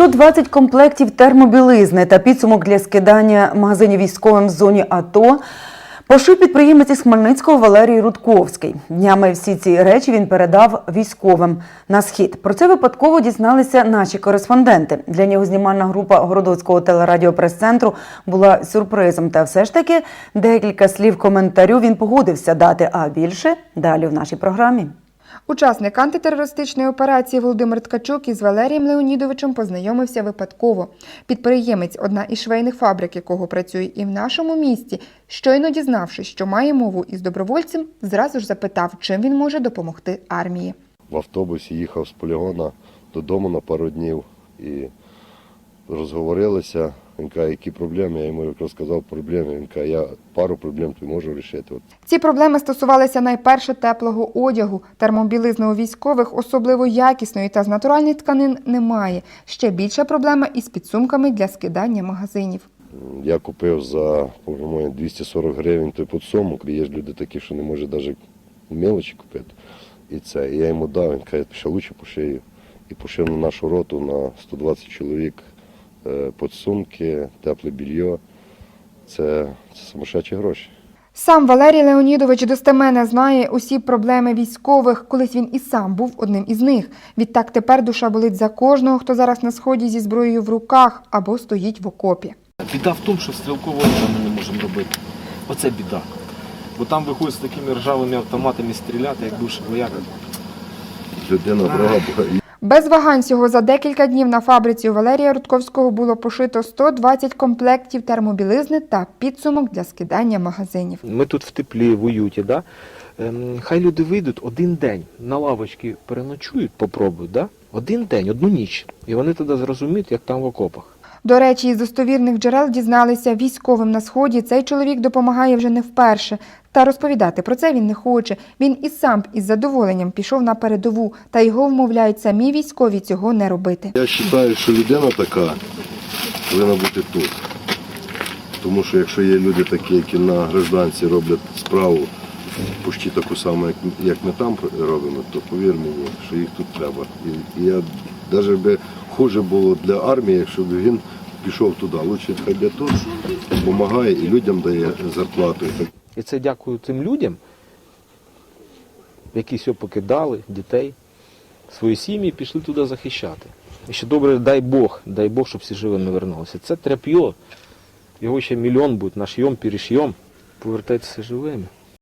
120 комплектів термобілизни та підсумок для скидання магазинів військовим в зоні АТО пошив підприємець із Хмельницького Валерій Рудковський. Днями всі ці речі він передав військовим на схід. Про це випадково дізналися наші кореспонденти. Для нього знімальна група Городоцького телерадіопрес-центру була сюрпризом. Та все ж таки декілька слів коментарю він погодився дати, а більше далі в нашій програмі. Учасник антитерористичної операції Володимир Ткачук із Валерієм Леонідовичем познайомився випадково. Підприємець, одна із швейних фабрик, якого працює і в нашому місті, щойно дізнавшись, що має мову із добровольцем, зразу ж запитав, чим він може допомогти армії. в автобусі їхав з полігона додому на пару днів і розговорилися. Він каже, які проблеми. Я йому розказав проблеми. Він каже, я пару проблем тобі можу вирішити. Ці проблеми стосувалися найперше теплого одягу. Термобілизни у військових, особливо якісної та з натуральних тканин, немає. Ще більша проблема із підсумками для скидання магазинів. я купив за по-моєму 240 гривень той подсумок. Є ж люди такі, що не можуть навіть мелочі купити. І це. І я йому дав, він каже, ще лучше пошию. І пошив на нашу роту на 120 чоловік подсумки, тепле більйо. Це, це сумасшедші гроші. Сам Валерій Леонідович достеменно знає усі проблеми військових. Колись він і сам був одним із них. Відтак тепер душа болить за кожного, хто зараз на сході зі зброєю в руках або стоїть в окопі. Біда в тому, що стрілкового ми не можемо робити. Оце біда. Бо там виходять з такими ржавими автоматами стріляти, як бувший вояка. Людина дорога. Без вагань всього за декілька днів на фабриці у Валерія Рудковського було пошито 120 комплектів термобілизни та підсумок для скидання магазинів. Ми тут в теплі, в уюті, да? Ем, хай люди вийдуть один день на лавочки переночують, попробують, да? один день, одну ніч. І вони тоді зрозуміють, як там в окопах. До речі, із достовірних джерел дізналися військовим на сході. Цей чоловік допомагає вже не вперше. Та розповідати про це він не хоче. Він і сам із задоволенням пішов на передову, та його вмовляють самі військові цього не робити. Я вважаю, що людина така повинна бути тут. Тому що якщо є люди такі, які на гражданці роблять справу почти таку саму, як, ми там робимо, то повір мені, що їх тут треба. І я навіть би хуже було для армії, якщо б він пішов туди. Лучше хай тут допомагає і людям дає зарплату. І це дякую тим людям, які все покидали, дітей, свої сім'ї пішли туди захищати. І ще добре, дай Бог, дай Бог, щоб всі живими вернулися. Це тряп'йо. Його ще мільйон буде, нашйом, перешйом. Повертайтеся живими.